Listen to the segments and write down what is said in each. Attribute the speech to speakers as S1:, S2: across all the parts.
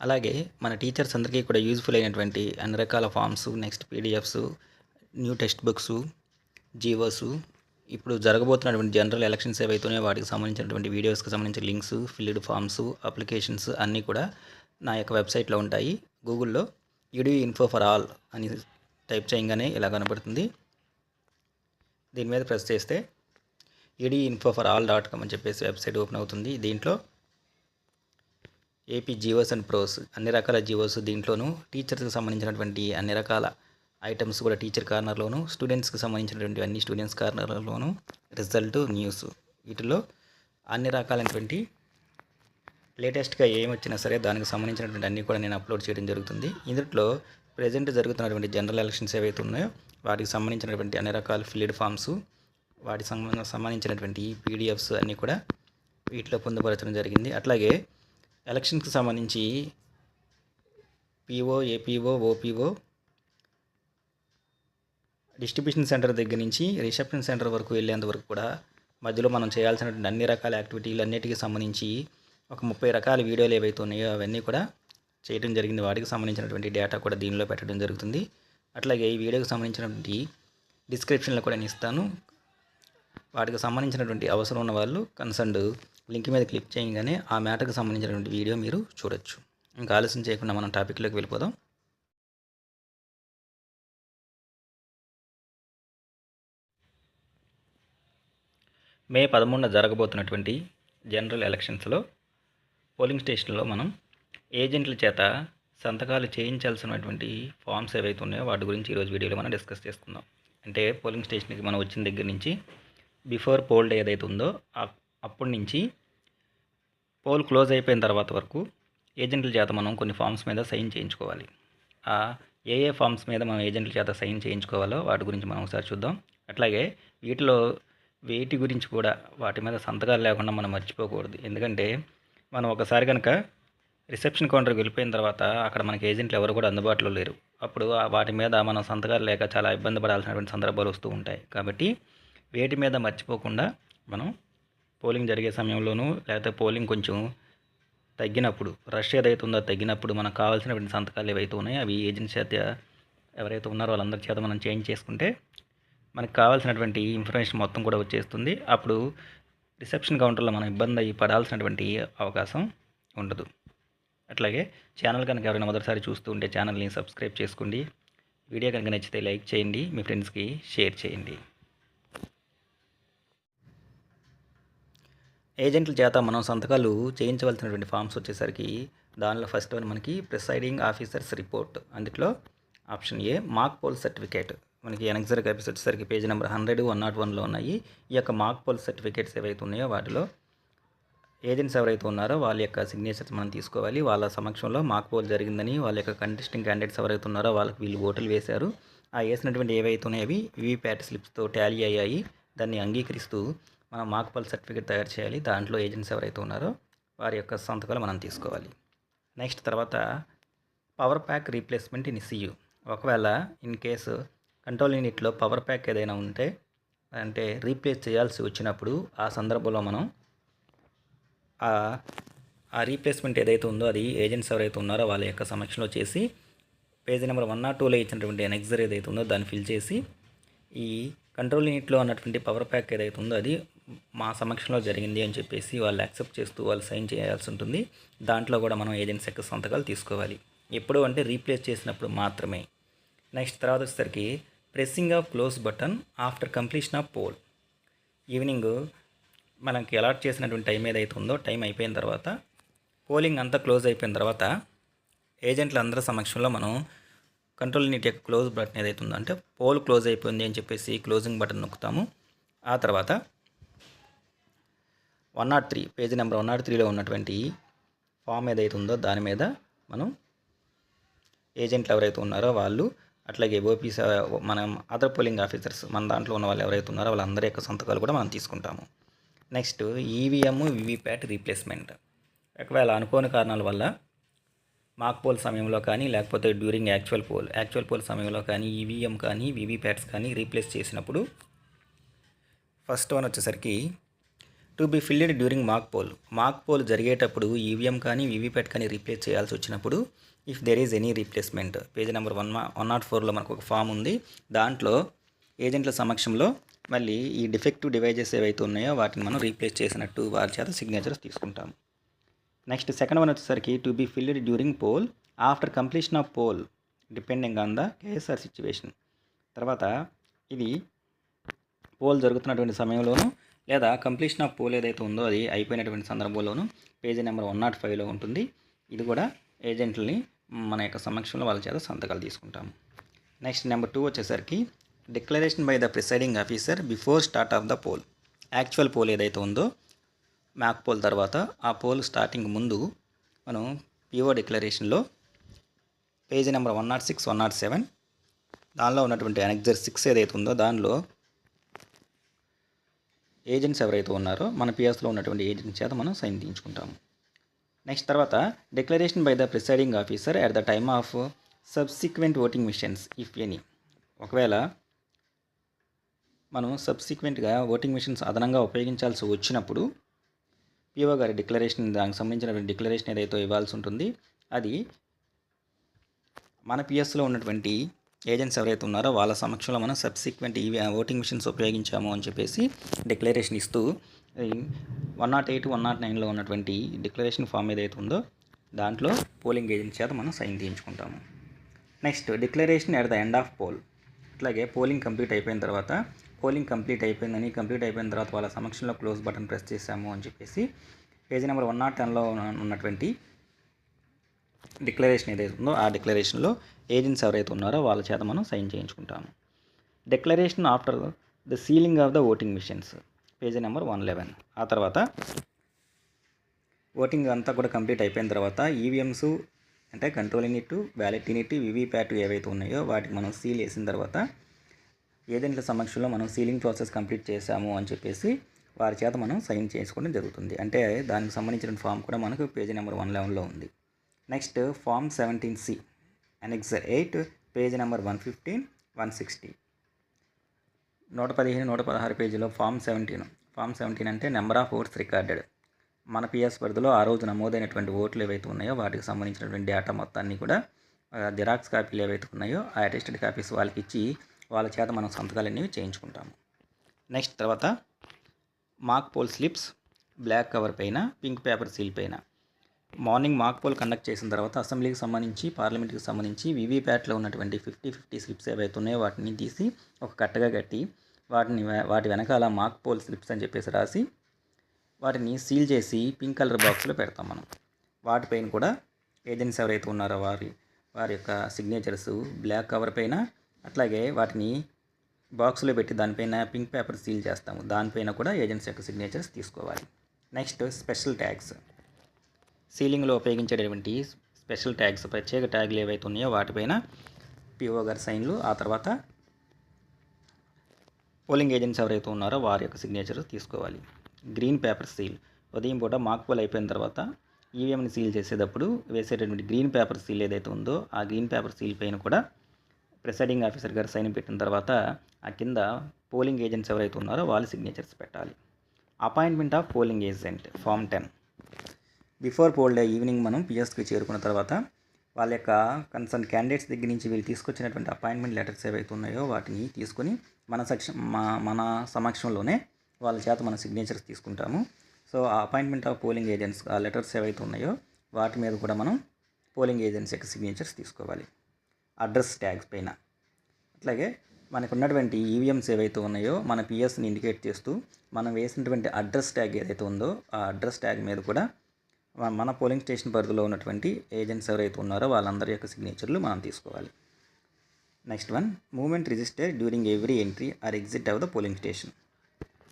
S1: అలాగే మన టీచర్స్ అందరికీ కూడా యూజ్ఫుల్ అయినటువంటి అన్ని రకాల forms next PDFs new text books GOs ఇప్పుడు జరగబోతున్నటువంటి జనరల్ ఎలక్షన్స్ ఏవైతున్నాయో వాటికి సంబంధించినటువంటి వీడియోస్కి సంబంధించిన లింక్స్ ఫిల్డ్ ఫామ్స్ అప్లికేషన్స్ అన్నీ కూడా నా యొక్క వెబ్సైట్లో ఉంటాయి. గూగుల్లో యూడీ ఇన్ఫో ఫర్ ఆల్ అని టైప్ చేయగానే ఇలా కనబడుతుంది దీని మీద ప్రెస్ చేస్తే ED info for all dot com అని చెప్పేసి వెబ్సైట్ ఓపెన్ అవుతుంది. దీంట్లో ఏపీ జియోస్ అండ్ ప్రోస్ అన్ని రకాల జియోస్ దీంట్లోనూ టీచర్స్కి సంబంధించినటువంటి అన్ని రకాల ఐటమ్స్ కూడా టీచర్ కార్నర్లోను స్టూడెంట్స్కి సంబంధించినటువంటి అన్ని స్టూడెంట్స్ కార్నర్లోను రిజల్ట్ న్యూస్ వీటిలో అన్ని రకాలైనటువంటి లేటెస్ట్గా ఏం వచ్చినా సరే దానికి సంబంధించినటువంటి అన్నీ కూడా నేను అప్లోడ్ చేయడం జరుగుతుంది. ఇందులో ప్రజెంట్ జరుగుతున్నటువంటి జనరల్ ఎలక్షన్స్ ఏవైతే ఉన్నాయో వాటికి సంబంధించినటువంటి అన్ని రకాల ఫిల్డ్ ఫామ్స్ వాటికి సంబంధించినటువంటి పీడిఎఫ్స్ అన్నీ కూడా వీటిలో పొందుపరచడం జరిగింది. అట్లాగే ఎలక్షన్కి సంబంధించి PO APO OPO distribution centre దగ్గర నుంచి రిసెప్షన్ సెంటర్ వరకు వెళ్ళేంత వరకు కూడా మధ్యలో మనం చేయాల్సినటువంటి అన్ని రకాల యాక్టివిటీలు అన్నిటికీ సంబంధించి ఒక ముప్పై రకాల వీడియోలు ఏవైతే ఉన్నాయో అవన్నీ కూడా చేయడం జరిగింది. వాటికి సంబంధించినటువంటి డేటా కూడా దీనిలో పెట్టడం జరుగుతుంది. అట్లాగే ఈ వీడియోకి సంబంధించినటువంటి డిస్క్రిప్షన్లో కూడా నేను ఇస్తాను. వాటికి సంబంధించినటువంటి అవసరం ఉన్న వాళ్ళు కన్సర్న్డ్ లింక్ మీద క్లిక్ చేయగానే ఆ మ్యాటర్కి సంబంధించినటువంటి వీడియో మీరు చూడొచ్చు. ఇంకా ఆలస్యం చేయకుండా మనం టాపిక్లోకి వెళ్ళిపోదాం. మే పదమూడున జరగబోతున్నటువంటి జనరల్ ఎలక్షన్స్లో పోలింగ్ స్టేషన్లో మనం ఏజెంట్ల చేత సంతకాలు చేయించాల్సినటువంటి ఫామ్స్ ఏవైతే ఉన్నాయో వాటి గురించి ఈరోజు వీడియోలో మనం డిస్కస్ చేసుకుందాం. అంటే పోలింగ్ స్టేషన్కి మనం వచ్చిన దగ్గర నుంచి బిఫోర్ పోల్ డే ఏదైతే ఉందో ఆ- అప్పటి నుంచి పోల్ క్లోజ్ అయిపోయిన తర్వాత వరకు ఏజెంట్ల చేత మనం కొన్ని ఫామ్స్ మీద సైన్ చేయించుకోవాలి. ఆ ఏ ఏ ఫామ్స్ మీద మనం ఏజెంట్ల చేత సైన్ చేయించుకోవాలో వాటి గురించి మనం ఒకసారి చూద్దాం. అట్లాగే వీటిలో వేటి గురించి కూడా వాటి మీద సంతకాలు లేకుండా మనం మర్చిపోకూడదు. ఎందుకంటే మనం ఒకసారి కనుక రిసెప్షన్ కౌంటర్కి వెళ్ళిపోయిన తర్వాత అక్కడ మనకి ఏజెంట్లు ఎవరు కూడా అందుబాటులో లేరు. అప్పుడు వాటి మీద మనం సంతకాలు లేక చాలా ఇబ్బంది పడాల్సినటువంటి సందర్భాలు వస్తూ ఉంటాయి. కాబట్టి వేటి మీద మర్చిపోకుండా మనం పోలింగ్ జరిగే సమయంలోనూ లేకపోతే పోలింగ్ కొంచెం తగ్గినప్పుడు రష్ ఏదైతే ఉందో తగ్గినప్పుడు మనకు కావాల్సినటువంటి సంతకాలు ఏవైతే ఉన్నాయో అవి ఏజెన్సీ చేత ఎవరైతే ఉన్నారో వాళ్ళందరి చేత మనం చేంజ్ చేసుకుంటే మనకు కావాల్సినటువంటి ఇన్ఫర్మేషన్ మొత్తం కూడా వచ్చేస్తుంది. అప్పుడు రిసెప్షన్ కౌంటర్లో మనం ఇబ్బంది అయ్యి పడాల్సినటువంటి అవకాశం ఉండదు. అట్లాగే ఛానల్ కనుక ఎవరైనా మొదటిసారి చూస్తూ ఉంటే ఛానల్ని సబ్స్క్రైబ్ చేసుకోండి. వీడియో కనుక నచ్చితే లైక్ చేయండి. మీ ఫ్రెండ్స్కి షేర్ చేయండి. ఏజెంట్ల చేత మనం సంతకాలు చేయించవలసినటువంటి ఫామ్స్ వచ్చేసరికి దానిలో ఫస్ట్ వన్ మనకి ప్రిసైడింగ్ ఆఫీసర్స్ రిపోర్ట్ అందులో option A mock poll certificate మనకి ఎనక్సర్ కాపీస్ వచ్చేసరికి page number hundred one naught వన్లో ఉన్నాయి. ఈ యొక్క మార్క్ పోల్ సర్టిఫికేట్స్ ఏవైతే ఉన్నాయో వాటిలో ఏజెంట్స్ ఎవరైతే ఉన్నారో వాళ్ళ యొక్క సిగ్నేచర్స్ మనం తీసుకోవాలి. వాళ్ళ సమక్షంలో మాక్ పోల్ జరిగిందని వాళ్ళ యొక్క కంటెస్టింగ్ క్యాండిడేట్స్ ఎవరైతే ఉన్నారో వాళ్ళకి వీళ్ళు ఓటులు వేశారు. ఆ వేసినటువంటి ఏవైతే ఉన్నాయో అవి వివిప్యాట్ స్లిప్స్తో టాలీ అయ్యాయి. దాన్ని అంగీకరిస్తూ మనం మాక్ సర్టిఫికేట్ తయారు చేయాలి. దాంట్లో ఏజెంట్స్ ఎవరైతే ఉన్నారో వారి యొక్క సంతకాలు మనం తీసుకోవాలి. నెక్స్ట్ తర్వాత power pack replacement in CU. ఒకవేళ ఇన్ కేసు కంట్రోల్ యూనిట్లో పవర్ ప్యాక్ ఏదైనా ఉంటే అంటే రీప్లేస్ చేయాల్సి వచ్చినప్పుడు ఆ సందర్భంలో మనం ఆ ఆ రీప్లేస్మెంట్ ఏదైతే ఉందో అది ఏజెంట్స్ ఎవరైతే ఉన్నారో వాళ్ళ యొక్క సమక్షంలో చేసి పేజీ నెంబర్ వన్ నాట్ టూలో ఇచ్చినటువంటి ఎనెక్సర్ ఏదైతే ఉందో దాన్ని ఫిల్ చేసి ఈ కంట్రోల్ యూనిట్లో ఉన్నటువంటి పవర్ ప్యాక్ ఏదైతే ఉందో అది మా సమక్షంలో జరిగింది అని చెప్పేసి వాళ్ళు యాక్సెప్ట్ చేస్తూ వాళ్ళు సైన్ చేయాల్సి ఉంటుంది. దాంట్లో కూడా మనం ఏజెన్సీ యొక్క సంతకాలు తీసుకోవాలి. ఎప్పుడు అంటే రీప్లేస్ చేసినప్పుడు మాత్రమే. నెక్స్ట్ తర్వాత వచ్చేసరికి pressing of close button after completion of poll. Evening మనకి అలాట్ చేసినటువంటి టైం ఏదైతే ఉందో టైం అయిపోయిన తర్వాత పోలింగ్ అంతా క్లోజ్ అయిపోయిన తర్వాత ఏజెంట్ల అందరి సమక్షంలో మనం కంట్రోల్ నీట్ యొక్క క్లోజ్ బటన్ ఏదైతే ఉందో అంటే పోల్ క్లోజ్ అయిపోయింది అని చెప్పేసి క్లోజింగ్ బటన్ నొక్కుతాము. ఆ తర్వాత one naught three page number one naught త్రీలో ఉన్నటువంటి ఫామ్ ఏదైతే ఉందో దాని మీద మనం ఏజెంట్లు ఎవరైతే ఉన్నారో వాళ్ళు అట్లాగే ఓపీస్ మనం అదర్ పోలింగ్ ఆఫీసర్స్ మన దాంట్లో ఉన్న వాళ్ళు ఎవరైతే ఉన్నారో వాళ్ళందరి యొక్క సంతకాలు కూడా మనం తీసుకుంటాము. Next EVM VVPAT replacement. ఒకవేళ అనుకోని కారణాల వల్ల మాక్ పోల్ సమయంలో కానీ లేకపోతే during actual poll actual poll సమయంలో కానీ ఈవీఎం కానీ వివిప్యాట్స్ కానీ రీప్లేస్ చేసినప్పుడు ఫస్ట్ వన్ వచ్చేసరికి to be filled during mock poll. Mock poll జరిగేటప్పుడు ఈవీఎం కానీ వీవీప్యాట్ కానీ రీప్లేస్ చేయాల్సి వచ్చినప్పుడు if there is any replacement. Page number one one naught ఫోర్లో మనకు ఒక ఫామ్ ఉంది. దాంట్లో ఏజెంట్ల సమక్షంలో మళ్ళీ ఈ డిఫెక్టివ్ డివైజెస్ ఏవైతే ఉన్నాయో వాటిని మనం రీప్లేస్ చేసినట్టు వారి చేత సిగ్నేచర్స్ తీసుకుంటాం నెక్స్ట్ సెకండ్ వన్ వచ్చేసరికి to be filled during poll after completion of poll depending on the KSR situation. తర్వాత ఇది పోల్ జరుగుతున్నటువంటి సమయంలోనూ లేదా కంప్లీషన్ ఆఫ్ పోల్ ఏదైతే ఉందో అది అయిపోయినటువంటి సందర్భంలోనూ పేజీ నెంబర్ వన్ నాట్ ఫైవ్లో ఉంటుంది. ఇది కూడా ఏజెంట్లని మన యొక్క సమక్షంలో వాళ్ళ చేత సంతకాలు తీసుకుంటాము. నెక్స్ట్ నెంబర్ టూ వచ్చేసరికి declaration by the presiding officer before start of the poll actual poll ఏదైతే ఉందో మ్యాక్ పోల్ తర్వాత ఆ పోల్ స్టార్టింగ్ ముందు మనం PO డిక్లరేషన్లో page number one naught six one naught seven దానిలో ఉన్నటువంటి అనెక్జర్ సిక్స్ ఏదైతే ఉందో దానిలో ఏజెంట్స్ ఎవరైతే ఉన్నారో మన పిఎస్లో ఉన్నటువంటి ఏజెంట్ చేత మనం సైన్ తీయించుకుంటాము. నెక్స్ట్ తర్వాత declaration by the presiding officer at the time of subsequent voting machines if any ఒకవేళ మనం సబ్సిక్వెంట్గా ఓటింగ్ మిషన్స్ అదనంగా ఉపయోగించాల్సి వచ్చినప్పుడు పిఓ గారి డిక్లరేషన్ దానికి సంబంధించినటువంటి డిక్లరేషన్ ఏదైతే ఇవ్వాల్సి ఉంటుంది అది మన పిఎస్లో ఉన్నటువంటి ఏజెంట్స్ ఎవరైతే ఉన్నారో వాళ్ళ సమక్షంలో మనం సబ్సిక్వెంట్ ఈ ఓటింగ్ మిషన్స్ ఉపయోగించాము అని చెప్పేసి డిక్లరేషన్ ఇస్తూ one nought eight one nought నైన్లో ఉన్నటువంటి డిక్లరేషన్ ఫామ్ ఏదైతే ఉందో దాంట్లో పోలింగ్ ఏజెంట్ చేత మనం sign తీయించుకుంటాము. Next declaration at the end of poll. అట్లాగే పోలింగ్ కంప్లీట్ అయిపోయిన తర్వాత పోలింగ్ కంప్లీట్ అయిపోయిందని కంప్లీట్ అయిపోయిన తర్వాత వాళ్ళ సమక్షంలో క్లోజ్ బటన్ ప్రెస్ చేశాము అని చెప్పేసి పేజీ నెంబర్ వన్ నాట్ టెన్లో ఉన్నటువంటి డిక్లరేషన్ ఏదైతే ఉందో ఆ డిక్లరేషన్లో ఏజెంట్స్ ఎవరైతే ఉన్నారో వాళ్ళ చేత మనం sign చేయించుకుంటాము. Declaration after the sealing of the voting machines page number one eleven. ఆ తర్వాత ఓటింగ్ అంతా కూడా కంప్లీట్ అయిపోయిన తర్వాత ఈవీఎంస్ అంటే control unit ballot unit VVPAT ఏవైతే ఉన్నాయో వాటికి మనం సీల్ వేసిన తర్వాత ఏజెంట్ల సమక్షంలో మనం సీలింగ్ ప్రాసెస్ కంప్లీట్ చేశాము అని చెప్పేసి వారి చేత మనం సైన్ చేసుకోవడం జరుగుతుంది. అంటే దానికి సంబంధించిన ఫామ్ కూడా మనకు పేజీ నెంబర్ వన్ లెవెన్లో ఉంది. Next form seventeen C annexure eight page number one fifteen one sixty నూట పదిహేను నూట పదహారు పేజీలో ఫామ్ సెవెంటీన్ ఫామ్ సెవెంటీన్ అంటే నెంబర్ ఆఫ్ ఓట్స్ రికార్డెడ్ మన పిఎస్ పరిధిలో ఆ రోజు నమోదైనటువంటి ఓట్లు ఏవైతే ఉన్నాయో వాటికి సంబంధించినటువంటి డేటా మొత్తాన్ని కూడా జిరాక్స్ కాపీలు ఏవైతే ఉన్నాయో ఆ అటెస్టెడ్ కాపీస్ వాళ్ళకి ఇచ్చి వాళ్ళ చేత మనం సంతకాలు అనేవి చేయించుకుంటాము. నెక్స్ట్ తర్వాత mock poll slips black cover పైన పింక్ పేపర్ సీల్ పైన. మార్నింగ్ మాక్ పోల్ కండక్ట్ చేసిన తర్వాత అసెంబ్లీకి సంబంధించి పార్లమెంట్కి సంబంధించి వీవీప్యాట్లో ఉన్నటువంటి ఫిఫ్టీ ఫిఫ్టీ స్లిప్స్ ఏవైతే ఉన్నాయో వాటిని తీసి ఒక కట్టగా కట్టి వాటిని వాటి వెనకాల మాక్ పోల్ స్లిప్స్ అని చెప్పేసి రాసి వాటిని సీల్ చేసి పింక్ కలర్ బాక్స్లో పెడతాం మనం. వాటిపైన కూడా ఏజెంట్స్ ఎవరైతే ఉన్నారో వారి వారి యొక్క సిగ్నేచర్స్ బ్లాక్ కవర్ పైన అట్లాగే వాటిని బాక్స్లో పెట్టి దానిపైన పింక్ పేపర్ సీల్ చేస్తాము. దానిపైన కూడా ఏజెంట్స్ యొక్క సిగ్నేచర్స్ తీసుకోవాలి. Next special tags. సీలింగ్లో ఉపయోగించేటటువంటి స్పెషల్ ట్యాగ్స్ ప్రత్యేక ట్యాగ్లు ఏవైతే ఉన్నాయో వాటిపైన పిఓ గారి సైన్లు ఆ తర్వాత పోలింగ్ ఏజెంట్స్ ఎవరైతే ఉన్నారో వారి యొక్క సిగ్నేచర్ తీసుకోవాలి. Green paper seal. ఉదయం పూట మాక్ పోల్ అయిపోయిన తర్వాత ఈవీఎంని సీల్ చేసేటప్పుడు వేసేటటువంటి గ్రీన్ పేపర్ సీల్ ఏదైతే ఉందో ఆ గ్రీన్ పేపర్ సీల్ పైన కూడా ప్రిసైడింగ్ ఆఫీసర్ గారు సైన్ పెట్టిన తర్వాత ఆ కింద పోలింగ్ ఏజెంట్స్ ఎవరైతే ఉన్నారో వాళ్ళ సిగ్నేచర్స్ పెట్టాలి. Appointment of polling agent form ten. Before poll day evening మనం పిఎస్కి చేరుకున్న తర్వాత వాళ్ళ యొక్క కన్సర్న్ క్యాండిడేట్స్ దగ్గర నుంచి వీళ్ళు తీసుకొచ్చినటువంటి అపాయింట్మెంట్ లెటర్స్ ఏవైతే ఉన్నాయో వాటిని తీసుకొని మన సెక్షన్ మన సమక్షంలోనే వాళ్ళ చేత మన సిగ్నేచర్స్ తీసుకుంటాము. సో ఆ అపాయింట్మెంట్ ఆఫ్ పోలింగ్ ఏజెంట్స్ ఆ లెటర్స్ ఏవైతే ఉన్నాయో వాటి మీద కూడా మనం పోలింగ్ ఏజెంట్స్ యొక్క సిగ్నేచర్స్ తీసుకోవాలి. అడ్రస్ ట్యాగ్స్ పైన. అట్లాగే మనకు ఉన్నటువంటి ఈవీఎంస్ ఏవైతే ఉన్నాయో మన పిఎస్ని ఇండికేట్ చేస్తూ మనం వేసినటువంటి అడ్రస్ ట్యాగ్ ఏదైతే ఉందో ఆ అడ్రస్ ట్యాగ్ మీద కూడా మన పోలింగ్ స్టేషన్ పరిధిలో ఉన్నటువంటి ఏజెంట్స్ ఎవరైతే ఉన్నారో వాళ్ళందరి యొక్క సిగ్నేచర్లు మనం తీసుకోవాలి. Next one movement register during every entry or exit of the polling station.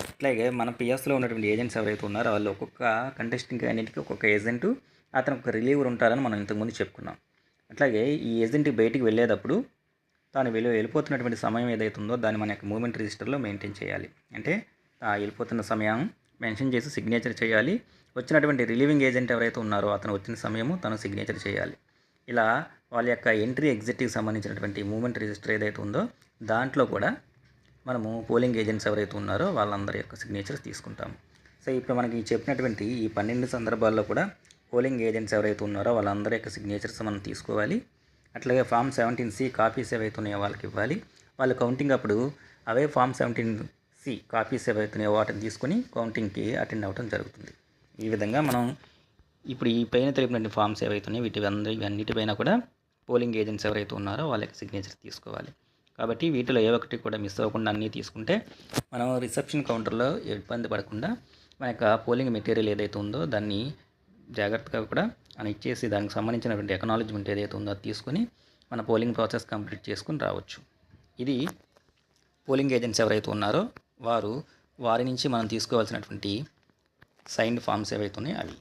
S1: అట్లాగే మన పిఎస్లో ఉన్నటువంటి ఏజెంట్స్ ఎవరైతే ఉన్నారో వాళ్ళు ఒక్కొక్క కంటెస్టింగ్ అన్నింటికి ఒక్కొక్క ఏజెంట్ అతను ఒక రిలీవర్ ఉంటారని మనం ఇంతకుముందు చెప్పుకున్నాం. అట్లాగే ఈ ఏజెంట్ బయటికి వెళ్ళేటప్పుడు తాను వెళ్ళి వెళ్ళిపోతున్నటువంటి సమయం ఏదైతే ఉందో దాన్ని మన యొక్క మూమెంట్ రిజిస్టర్లో మెయింటైన్ చేయాలి. అంటే వెళ్ళిపోతున్న సమయం మెన్షన్ చేసి సిగ్నేచర్ చేయాలి. వచ్చినటువంటి రిలీవింగ్ ఏజెంట్ ఎవరైతే ఉన్నారో అతను వచ్చిన సమయము తను సిగ్నేచర్ చేయాలి. ఇలా వాళ్ళ యొక్క ఎంట్రీ ఎగ్జిట్కి సంబంధించినటువంటి మూమెంట్ రిజిస్టర్ ఏదైతే ఉందో దాంట్లో కూడా మనము పోలింగ్ ఏజెంట్స్ ఎవరైతే ఉన్నారో వాళ్ళందరి యొక్క సిగ్నేచర్స్ తీసుకుంటాము. సో ఇప్పుడు మనకి చెప్పినటువంటి ఈ పన్నెండు సందర్భాల్లో కూడా పోలింగ్ ఏజెంట్స్ ఎవరైతే ఉన్నారో వాళ్ళందరి యొక్క సిగ్నేచర్స్ మనం తీసుకోవాలి. అట్లాగే ఫామ్ సెవెంటీన్ సి కాపీస్ ఏవైతే ఉన్నాయో వాళ్ళకి ఇవ్వాలి. వాళ్ళు కౌంటింగ్ అప్పుడు అవే ఫామ్ సెవెంటీన్ సి కాపీస్ ఏవైతే ఉన్నాయో వాటిని తీసుకొని కౌంటింగ్కి అటెండ్ అవ్వడం జరుగుతుంది. ఈ విధంగా మనం ఇప్పుడు ఈ పైన తెలిపినటువంటి ఫామ్స్ ఏవైతే వీటి అందరి ఇవన్నిటిపైన కూడా పోలింగ్ ఏజెంట్స్ ఎవరైతే ఉన్నారో వాళ్ళకి సిగ్నేచర్ తీసుకోవాలి. కాబట్టి వీటిలో ఏ ఒక్కటి కూడా మిస్ అవ్వకుండా అన్నీ తీసుకుంటే మనం రిసెప్షన్ కౌంటర్లో ఇబ్బంది పడకుండా మన యొక్క పోలింగ్ మెటీరియల్ ఏదైతే ఉందో దాన్ని జాగ్రత్తగా కూడా మనం ఇచ్చేసి దానికి సంబంధించినటువంటి ఎకనాలజ్మెంట్ ఏదైతే ఉందో అది తీసుకొని మన పోలింగ్ ప్రాసెస్ కంప్లీట్ చేసుకుని రావచ్చు. ఇది పోలింగ్ ఏజెంట్స్ ఎవరైతే ఉన్నారో వారు వారి నుంచి మనం తీసుకోవాల్సినటువంటి సైన్డ్ ఫామ్స్ ఏవైతే ఉన్నాయో అవి.